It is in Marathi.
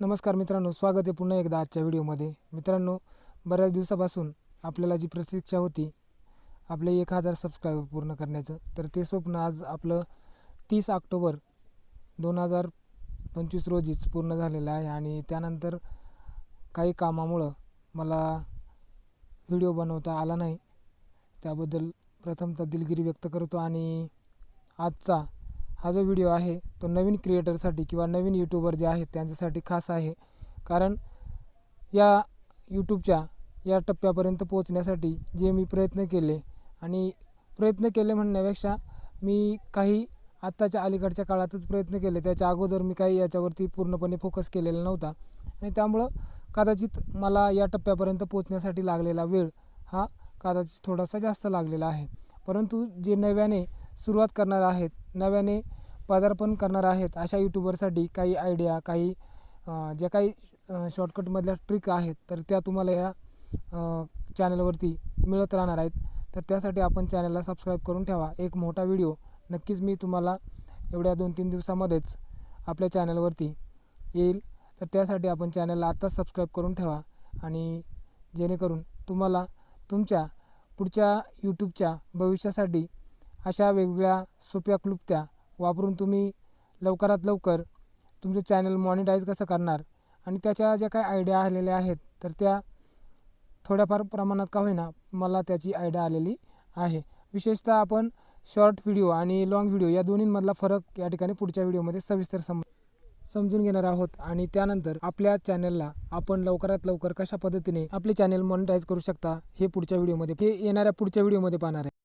नमस्कार मित्रांनो स्वागत आहे पुन्हा एकदा आजच्या व्हिडिओमध्ये. मित्रांनो बऱ्याच दिवसापासून आपल्याला जी प्रतीक्षा होती आपले एक हजार सबस्क्रायबर पूर्ण करण्याचं तर ते स्वप्न आज आपलं तीस ऑक्टोबर दोन हजार पंचवीस रोजीच पूर्ण झालेलं आहे आणि त्यानंतर काही कामामुळं मला व्हिडिओ बनवता आला नाही. त्याबद्दल प्रथमतः दिलगिरी व्यक्त करतो आणि आजचा हा जो व्हिडिओ आहे तो नवीन क्रिएटरसाठी किंवा नवीन यूट्यूबर जे आहेत त्यांच्यासाठी खास आहे. कारण या यूट्यूबच्या या टप्प्यापर्यंत पोहोचण्यासाठी जे मी प्रयत्न केले आणि प्रयत्न केले म्हणण्यापेक्षा मी काही आत्ताच्या अलीकडच्या काळातच प्रयत्न केले. त्याच्या अगोदर मी काही याच्यावरती पूर्णपणे फोकस केलेला नव्हता. आणि त्यामुळं कदाचित मला या टप्प्यापर्यंत पोहोचण्यासाठी लागलेला वेळ हा कदाचित थोडासा जास्त लागलेला आहे. परंतु जे नव्याने सुरुवात करणार आहेत नव्याने पदार्पण करणार आहेत अशा यूट्यूबरसाठी काही आयडिया काही ज्या काही शॉर्टकटमधल्या ट्रिक आहेत तर त्या तुम्हाला या चॅनलवरती मिळत राहणार आहेत. तर त्यासाठी आपण चॅनलला सबस्क्राईब करून ठेवा. एक मोठा व्हिडिओ नक्कीच मी तुम्हाला एवढ्या दोन तीन दिवसामध्येच आपल्या चॅनलवरती येईल. तर त्यासाठी आपण चॅनलला आत्ताच सबस्क्राईब करून ठेवा आणि जेणेकरून तुम्हाला तुमच्या पुढच्या यूट्यूबच्या भविष्यासाठी अशा वेगवेगळ्या सोप्या क्लुप्त्या वापरून तुम्ही लवकरात लवकर तुमचं चॅनल मॉनिटाईज कसं करणार आणि त्याच्या ज्या काही आयडिया आलेल्या आहेत तर त्या थोड्याफार प्रमाणात का होईना मला त्याची आयडिया आलेली आहे. विशेषतः आपण शॉर्ट व्हिडिओ आणि लाँग व्हिडिओ या दोन्हींमधला फरक या ठिकाणी पुढच्या व्हिडिओमध्ये सविस्तर सम समजून घेणार आहोत आणि त्यानंतर आपल्या चॅनलला आपण लवकरात लवकर कशा पद्धतीने आपले चॅनल मॉनिटाईज करू शकता हे पुढच्या व्हिडिओमध्ये हे येणाऱ्या पुढच्या व्हिडिओमध्ये पाहणार आहे.